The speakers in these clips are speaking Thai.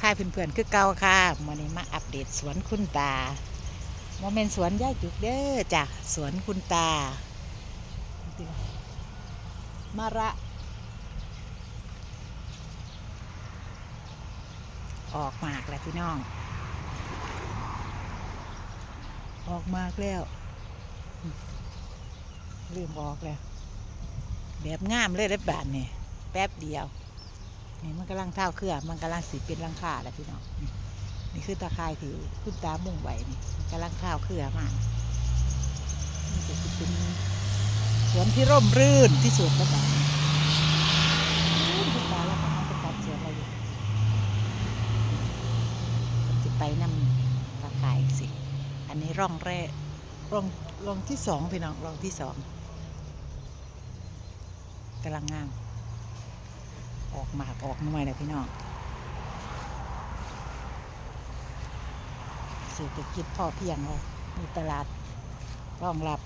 ทายเพื่อนๆคือเก่าค่ะวันนี้มาอัปเดตสวนคุณตาโมเมนสวนย่าจุกเด้อจ้ะสวนคุณตา มาระ ออกมากแล้วพี่น้อง ออกมากแล้วลืมออกแล้ว แบบงามเลยได้บานนี่แป๊บเดียว นี่มันกำลังเท่าเครือมันกำลังสีเป็นรังคาแล้วพี่น้องนี่คือตาคายที่คุณตามุ่งไว้นี่นกำลังเท่าเครือมากมันจะเป็นสวนที่ร่มรื่นที่สุดแล้วแบบนี้คุณตาแล้วค่ะมันจะตัดสวนอะไรอยู่จะไปนำตาคายสิ อันนี้ร่องแรกร่องร่องที่สองพี่น้องร่องที่สองกำลังงาม หมากออกหน่เลยพี่น้องเศรษฐกิจพอเพียงเรามีตลาดรองรับ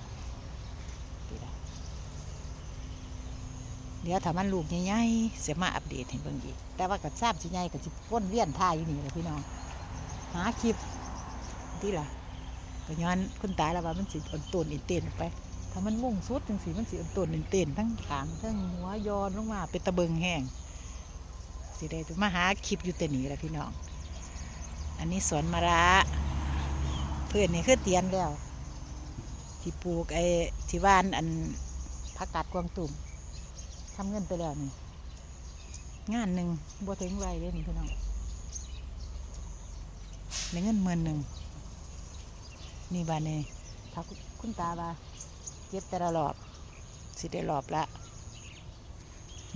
เดี๋ยวถ้ามันลูกใหญ่ๆเสียมาอัปเดตให้เบิ่งอีก แต่ว่ากับทราบสิใหญ่กับสิวนเวียนท่ายอยู่นี่เลยพี่น้อง หาคลิปที่ล่ะก็ย้อนคุณตาแล้วว่ามันสิอ่อนต้นอินเต้นไป ถ้ามันมุ่งสุดจังสีมันสิอ่อนต้นอินเต้นทั้งขางทั้งหัวย้อนลงมาเป็นตะเบิงแห้ง สิได้มาหาคลิปอยู่แต่นี้แหละพี่น้อง อันนี้สวนมะระเพื่อนนี่คือเตียนแล้ว ที่ปลูกไอ้ที่ว่านอันผักกาดกวางตุ่มทำเงินไปแล้วนี่งานหนึ่งบัถึงไรเลยนี่พี่น้องในเงินหมื่นหนึ่งนี่บานนี่ถ้าคุณตาบาเจ็บแต่ละรอบ สิได้รอบละ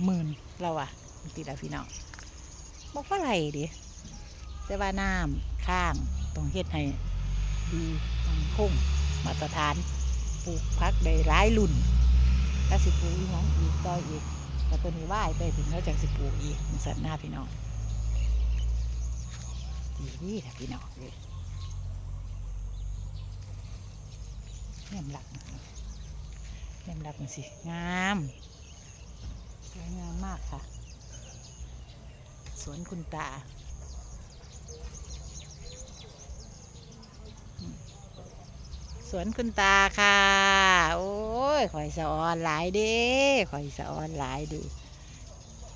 หมื่นแล้วอะตีละพี่น้อง บอกว่าไรดิแต่ว่าน้ำข้างต้องเฮ็ดให้ดีต้องคงมาตรฐานปลูกพักได้หลายรุ่นถ้าสิปลูกอีกนั้นอีกต่ออีกแต่ตัวนี้ว่ายไปถึงแล้วจังสิปลูกอีกมันสันหน้าพี่น้องดีดีนะพี่น้องเลยเยี่ยมหลักเยี่ยมหลักมันสิงามสวยงามมากค่ะ สวนคุณตา สวนคุณตาค่ะ โอ้ยข่อยสะออนหลายเด้ข่อยสะออนหลายดี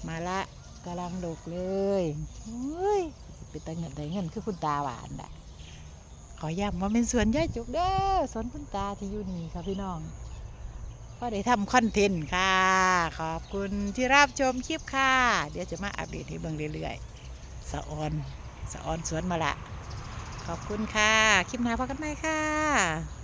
มาละกำลังดกเลยเฮ้ยเป็นตาเงินได้เงินคือคุณตาหวานได้ขอย้ำว่าเป็นสวนยาจุกเด้อสวนคุณตาที่อยู่นี่ค่ะพี่น้อง ก็ได้ทำคอนเทนต์ค่ะ ขอบคุณที่รับชมคลิปค่ะ เดี๋ยวจะมาอัปเดตให้เบิ่งเรื่อยๆ สะออน สะออนสวนมาละ ขอบคุณค่ะ คลิปหน้าพบกันใหม่ค่ะ